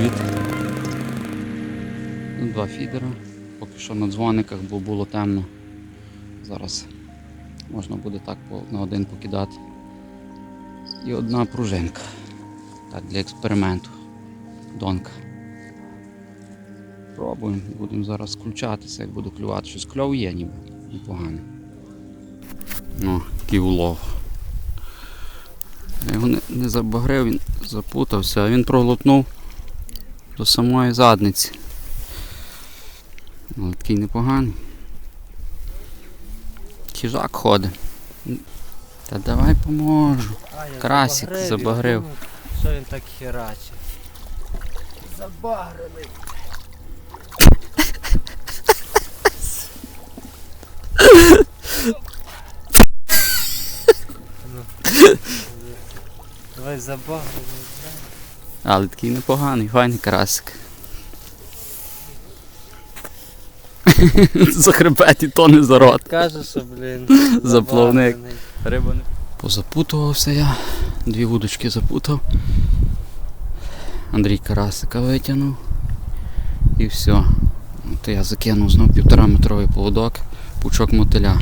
Ну, Два фідера. Поки що на дзвониках, бо було темно. Зараз можна буде так на один покидати. І одна пружинка. Так, для експерименту. Донка. Пробуємо, будемо зараз включатися, як буде клювати. Щось кльов є ніби. Непогано. Ну, який улов. Я його не, не забагрив, він запутався, а він проглотнув до самої задниці. Але такий непоганий. Хижак ходить. Та давай поможу. А, Красик забагрив, забагрив. Що він так херачить? Забагрений. Давай забагрений. Але такий непоганий, файний карасик. За хребет і то не за рот. Каже, що, блін, Заплавник. Риба не. Позапутувався я, дві вудочки запутав. Андрій карасика витягнув. І все. От я закинув знов півтора метровий поводок, пучок мотиля.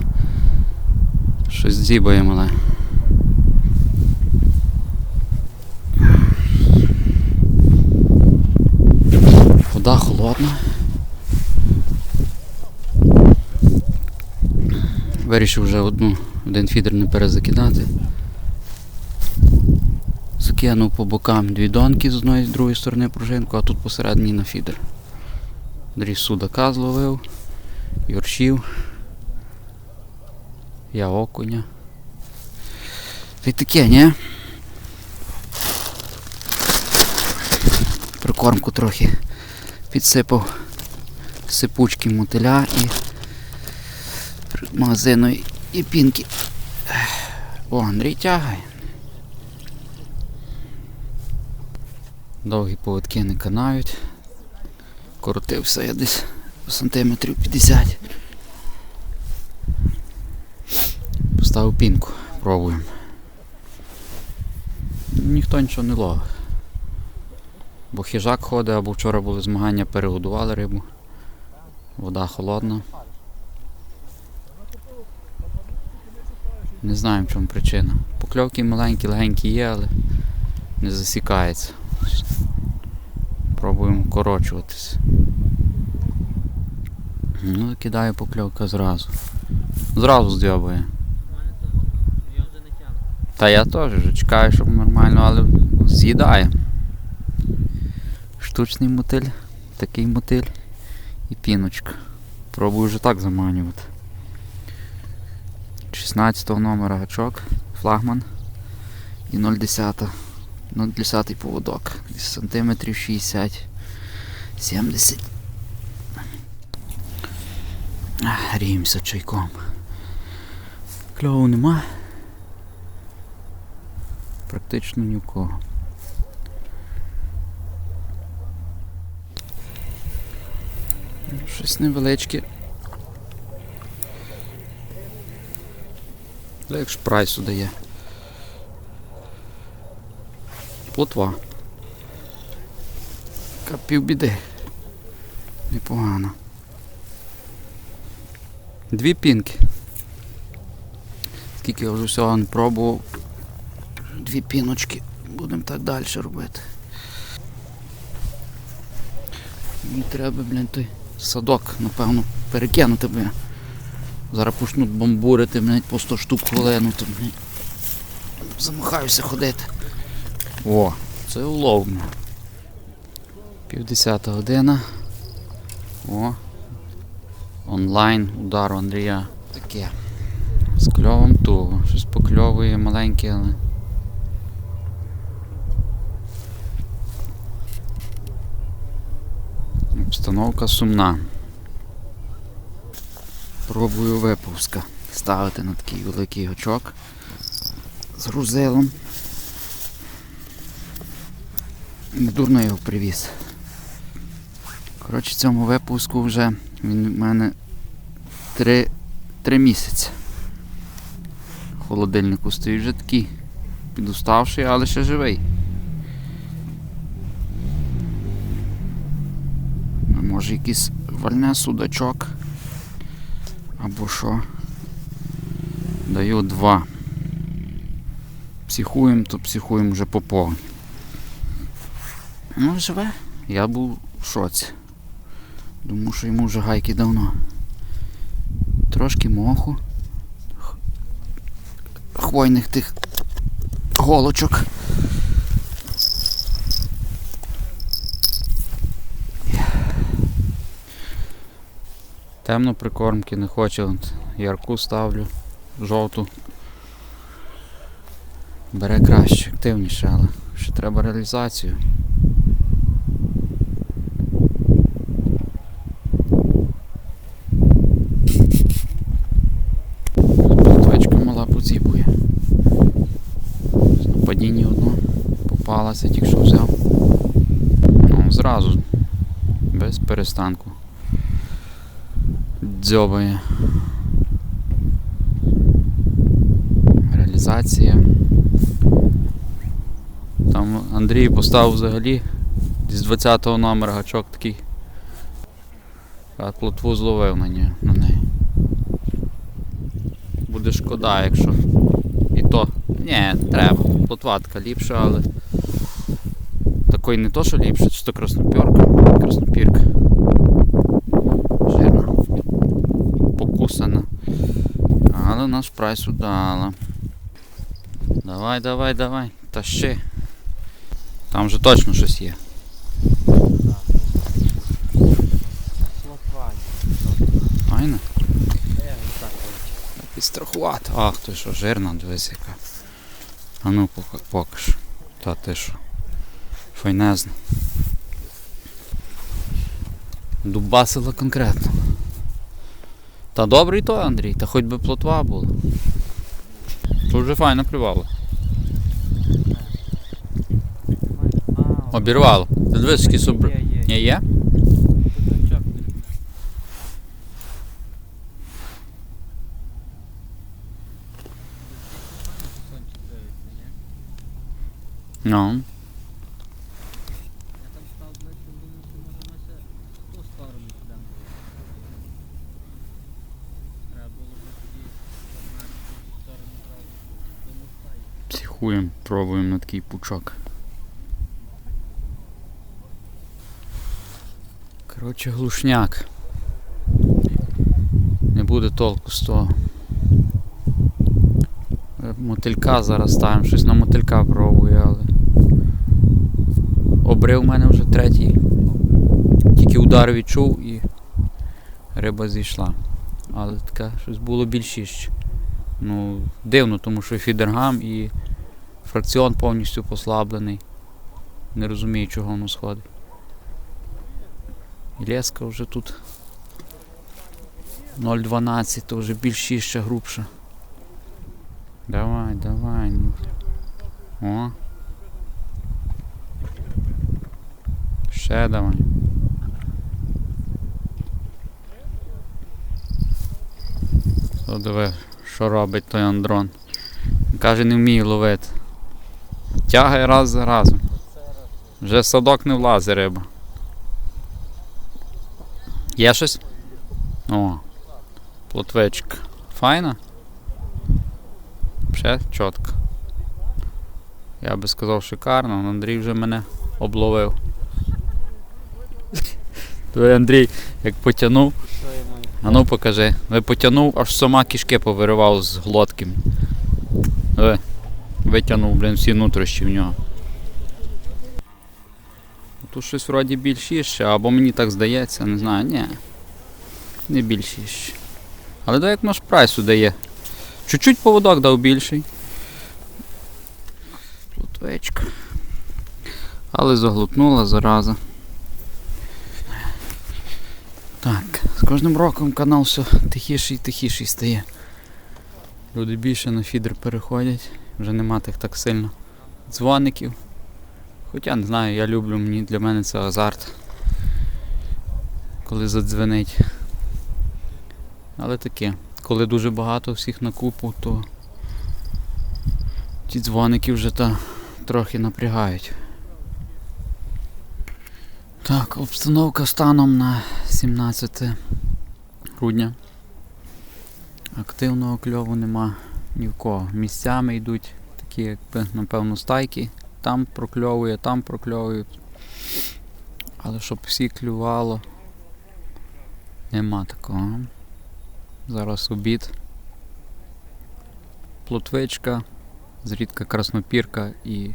Щось дзібає мале. Вода холодна. Вирішив вже одну, один фідер не перезакидати. Закинув по бокам дві донки з одної з другої сторони пружинку, а тут посередині на фідер. Андрій судака зловив, юршів. Я окуня. Та й таке, ні? Прикормку трохи підсипав сипучки мотиля і магазину і- пінки. О, Андрій тягає. Довгі поводки не канають. Коротився я десь сантиметрів 50. Поставив пінку, пробуємо. Ніхто нічого не ловить. Бо хижак ходить, або вчора були змагання, перегодували рибу. Вода холодна. Не знаю, в чому причина. Покльовки маленькі, легенькі є, але не засікається. Пробуємо корочуватись. Ну, кидаю покльовка зразу. Зразу здьобує. Та я теж вже чекаю, щоб нормально, але з'їдає. Штучний мотиль, такий мотиль і піночка. Пробую вже так заманювати. 16 номера гачок, флагман і 0,10. 0,10 поводок. Десь сантиметрів 60. 70. А, Гріємося чайком. Кльову нема. Практично ні в кого. Щось невеличке. Та як ж прайсу дає. Плотва. Така півбіди. Непогано. Дві пінки. Скільки я вже всього не пробував. Дві піночки. Будемо так далі робити. Мені треба, блін, той садок, напевно, перекинути, я Зараз почнуть бомбурити, блядь, по 100 штук хвилину, то, блядь, замахаюся ходити. О, це улов. Півдесята година. О. Онлайн удар у Андрія. Таке. З кльовом туго. Щось покльовує маленьке, але. Обстановка сумна. Пробую випуска ставити на такий великий гачок з грузилом. Недурно його привіз. Коротше, цьому випуску вже він в мене три, три місяці. В холодильнику стоїть вже такий підуставший, але ще живий. Може якийсь вальне судачок. Або що. Даю два. Психуємо, то психуємо вже по повній. Ну, живе. Я був в шоці. Думаю, що йому вже гайки давно. Трошки моху. Хвойних тих голочок. Темно прикормки не хоче. Ярку ставлю, жовту. Бере краще, активніше, але ще треба реалізацію. Платвичка мала поціпує. На падінні одно попалася, тільки що взяв. Ну, зразу, без перестанку. Дзьобає. Реалізація. Там Андрій поставив взагалі з 20-го номера гачок такий. А плотву зловив на, ній, на неї. Буде шкода, якщо. І то. Ні, треба. Плотва така ліпша, але. Такої не то, що ліпше, чи то краснопірка. Краснопірка. Жирна. Покусана. Але наш прайс удала. Давай, давай, давай. Тащи. Там же точно щось є. Файно. Підстрахувати. Ах, ти що, жирна, дивись яка. А ну пока- покаж. Та ти що. Файнезна. Дубасила конкретно. Та добрий то, Андрій, та хоч би плотва була. Тут вже файно клювало. Обірвало. Ти дивись, який супер. Є, є. Ну. Я там став ближче, думаю, що може ми ще в ту сторону підемо. Треба було вже тоді погнати в ту сторону правду. До моста йти. Психуємо, пробуємо на такий пучок. Коротше, глушняк. Не буде толку з того. Е, Мотилька зараз ставимо, щось на мотилька пробую, але. Обрив у мене вже третій. Тільки удар відчув і риба зійшла. Але таке щось було більшість. Ну, дивно, тому що фідергам і фракціон повністю послаблений. Не розумію, чого воно сходить. І вже тут 0,12, то вже більш ще грубша. Давай, давай. Ну. О. Ще давай. То диви, що робить той андрон. Каже, не вміє ловити. Тягає раз за разом. Вже садок не влазить риба. Є щось? О, плотвичка. Файна? Ще чітко. Я би сказав шикарно, але Андрій вже мене обловив. Той Андрій, як потягнув, а ну покажи. Ви потягнув, аж сама кішки повиривав з глотки. Ви. Витягнув, блін, всі нутрощі в нього. Тут щось вроді більшіше, або мені так здається, не знаю, ні. Не більшіше. Але да як наш прайс дає. Чуть-чуть поводок дав більший. Плутвечка. Але заглотнула зараза. Так, з кожним роком канал все тихіший і тихіший стає. Люди більше на фідер переходять, вже нема тих так сильно дзвоників. Хоча не знаю, я люблю, мені для мене це азарт. Коли задзвенить. Але таке, коли дуже багато всіх на купу, то ті дзвоники вже та трохи напрягають. Так, обстановка станом на 17 грудня. Активного кльову нема ні в кого. Місцями йдуть такі, якби, напевно, стайки. Там прокльовує, там прокльовує. Але щоб всі клювало, нема такого. Зараз обід. Плотвичка, зрідка краснопірка і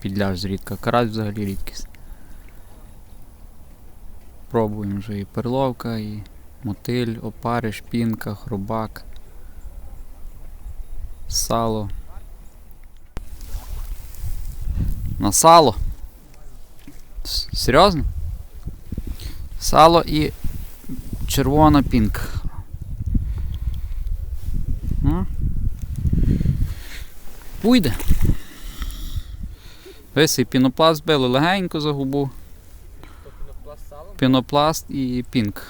підляж зрідка. Карась взагалі рідкість. Пробуємо вже і перловка, і мотиль, опариш, пінка, хробак, сало. На сало. Серйозно? Сало і червона пінка. Ну. Уйде. Весь і пінопласт били легенько за губу. Пінопласт і пінк.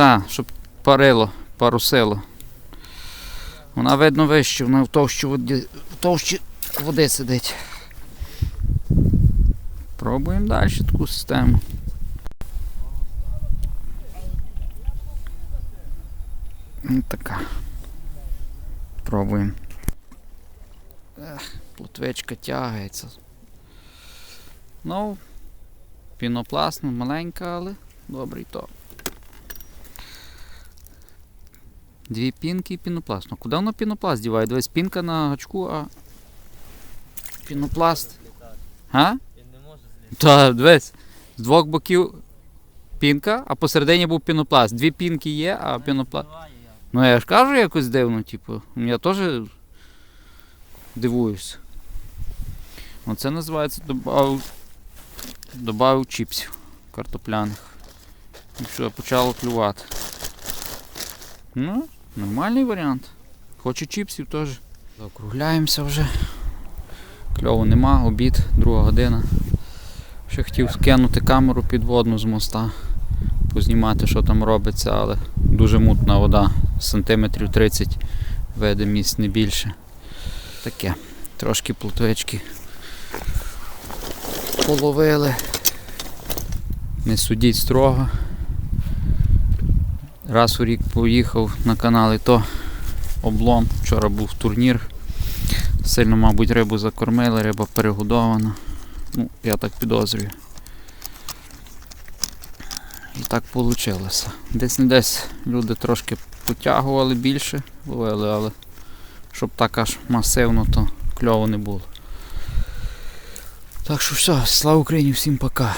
так? Щоб парило, парусило. Вона видно вище, вона в товщі води, в товщі води сидить. Пробуємо далі таку систему. Така. Пробуємо. Ех, плотвичка тягається. Ну, пінопласт, ну, маленька, але добрий то. Дві пінки і пінопласт. Ну куди воно пінопласт діває? Дивись, пінка на гачку, а пінопласт. А? Та дивись. З двох боків пінка, а посередині був пінопласт. Дві пінки є, а пінопласт. Ну я ж кажу якось дивно, типу. Я теж дивуюсь. Оце називається добав... добавив чіпсів картопляних. І все, почало клювати. Ну, нормальний варіант. Хочу чіпсів теж. Закругляємося вже. Кльову нема, обід, друга година. Ще хотів скинути камеру підводну з моста, познімати, що там робиться, але дуже мутна вода, сантиметрів 30 видимість не більше. Таке. Трошки плотвички половили. Не судіть строго. Раз у рік поїхав на канал і то облом. Вчора був турнір. Сильно, мабуть, рибу закормили, риба перегодована. Ну, я так підозрюю. І так вийшло. Десь не десь люди трошки потягували більше, ловили, але щоб так аж масивно, то кльово не було. Так що все, слава Україні, всім пока.